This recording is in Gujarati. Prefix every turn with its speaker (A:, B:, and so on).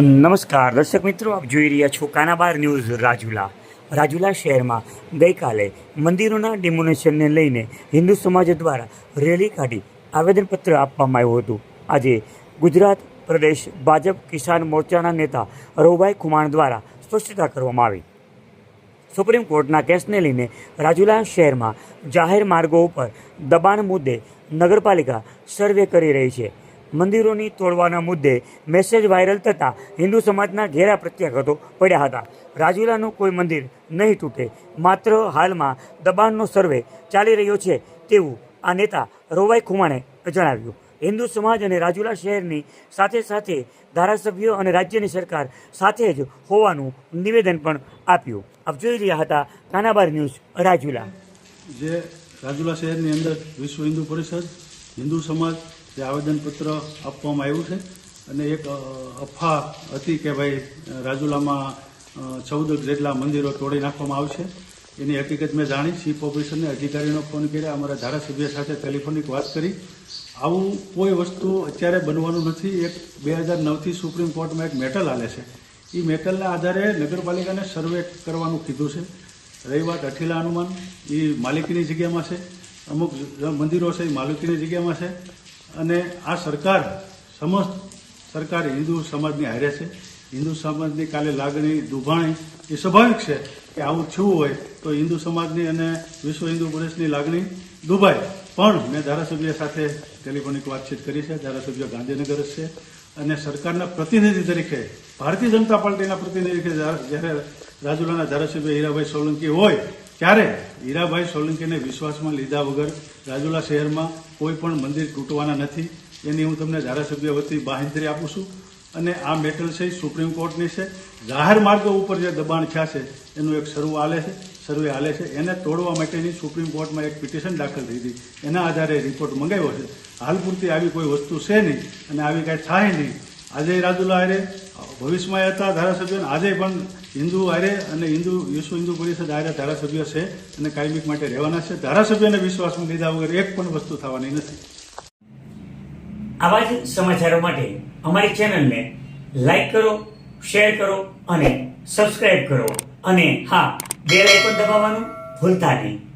A: નમસ્કાર, દર્શક મિત્રો, આપ જોઈ રહ્યા છો કાનાબાર ન્યૂઝ રાજુલા. રાજુલા શહેરમાં ગઈકાલે મંદિરોના ડિમોનેશનને લઈને હિન્દુ સમાજ દ્વારા રેલી કાઢી આવેદનપત્ર આપવામાં આવ્યું હતું. આજે ગુજરાત પ્રદેશ ભાજપ કિસાન મોરચાના નેતા રઘુભાઈ ખુમાણ દ્વારા સ્પષ્ટતા કરવામાં આવી. સુપ્રીમ કોર્ટના કેસને લઈને રાજુલા શહેરમાં જાહેર માર્ગો ઉપર દબાણ મુદ્દે નગરપાલિકા સર્વે કરી રહી છે. મંદિરોની તોડવાના મુદ્દે મેસેજ વાયરલ થતાં હિન્દુ સમાજના ઘેરા પ્રત્યાઘાતો પડ્યા હતા. રાજુલાનું કોઈ મંદિર નહીં તૂટે. માત્ર હાલમાં દબાણનો સર્વે ચાલી રહ્યો છે તેવું આ નેતા રોવાઈ ખુમાણે જણાવ્યું. હિન્દુ સમાજ અને રાજુલા શહેરની સાથે સાથે ધારાસભ્યો અને રાજ્યની સરકાર સાથે જ હોવાનું નિવેદન પણ આપ્યું. આપ જોઈ રહ્યા હતા કાનાબાર ન્યૂઝ, રાજુલા.
B: જે રાજુલા શહેરની અંદર વિશ્વ હિન્દુ પરિષદ, હિન્દુ સમાજ જે આવેદનપત્ર આપવામાં આવ્યું છે. અને એક અફા હતી કે ભાઈ, રાજુલામાં ચૌદ જેટલા મંદિરો તોડી નાખવામાં આવશે. એની હકીકત મેં જાણી, ચીફ ઓફિસરને અધિકારીનો ફોન કર્યા, અમારા ધારાસભ્ય સાથે ટેલિફોનિક વાત કરી. આવું કોઈ વસ્તુ અત્યારે બનવાનું નથી. એક બે હજાર નવથી સુપ્રીમ કોર્ટમાં એક મેટલ હાલે છે. એ મેટલના આધારે નગરપાલિકાને સર્વે કરવાનું કીધું છે. રહી વાત અઠીલા હનુમાન. એ માલિકીની જગ્યામાં છે. અમુક મંદિરો છે એ માલિકીની જગ્યામાં છે. અને આ સરકાર સમસ્ત સરકાર હિન્દુ સમાજની હારે છે. હિન્દુ સમાજની કાલે લાગણી, દુભાણી એ સ્વાભાવિક છે કે આવું થયું હોય તો હિન્દુ સમાજની અને વિશ્વ હિન્દુ પરિષદની લાગણી દુભાય. પણ મેં ધારાસભ્ય સાથે ટેલિફોનિક વાતચીત કરી છે. ધારાસભ્ય ગાંધીનગર છે. અને સરકારના પ્રતિનિધિ તરીકે, ભારતીય જનતા પાર્ટીના પ્રતિનિધિ જ્યારે રાજુલાના ધારાસભ્ય હીરાભાઈ સોલંકી હોય ત્યારે હીરાભાઈ સોલંકીને વિશ્વાસમાં લીધા વગર રાજુલા શહેરમાં કોઈ પણ મંદિર તૂટવાના નથી. એની હું તમને ધારાસભ્ય વતી બાહેંધરી આપું છું. અને આ મેટર છે સુપ્રીમ કોર્ટની છે. જાહેર માર્ગો ઉપર જે દબાણ થયા છે, એનું એક સર્વ આલે છે, સર્વે હાલે છે. એને તોડવા માટેની સુપ્રીમ કોર્ટમાં એક પિટિશન દાખલ થઈ હતી. એના આધારે રિપોર્ટ મંગાવ્યો છે. હાલ પૂરતી આવી કોઈ વસ્તુ છે નહીં અને આવી કાંઈ થાય નહીં. આજે રાજુલા હારે ભવિષ્યમાં હતા ધારાસભ્યોને આજે પણ હિન્દુ આરે અને હિન્દુ, વિશ્વ હિન્દુ પરિષદ આરે ધારાસભ્ય છે અને કાયમિક માટે રહેવાના છે. ધારાસભ્યને વિશ્વાસમાં લીધા વગર એક પણ વસ્તુ થવાની નથી.
A: આવા જ સમાચારો માટે અમારી ચેનલને લાઈક કરો, શેર કરો અને સબસ્ક્રાઇબ કરો. અને હા, બેલ પણ દબાવવાનું ભૂલતા નહીં.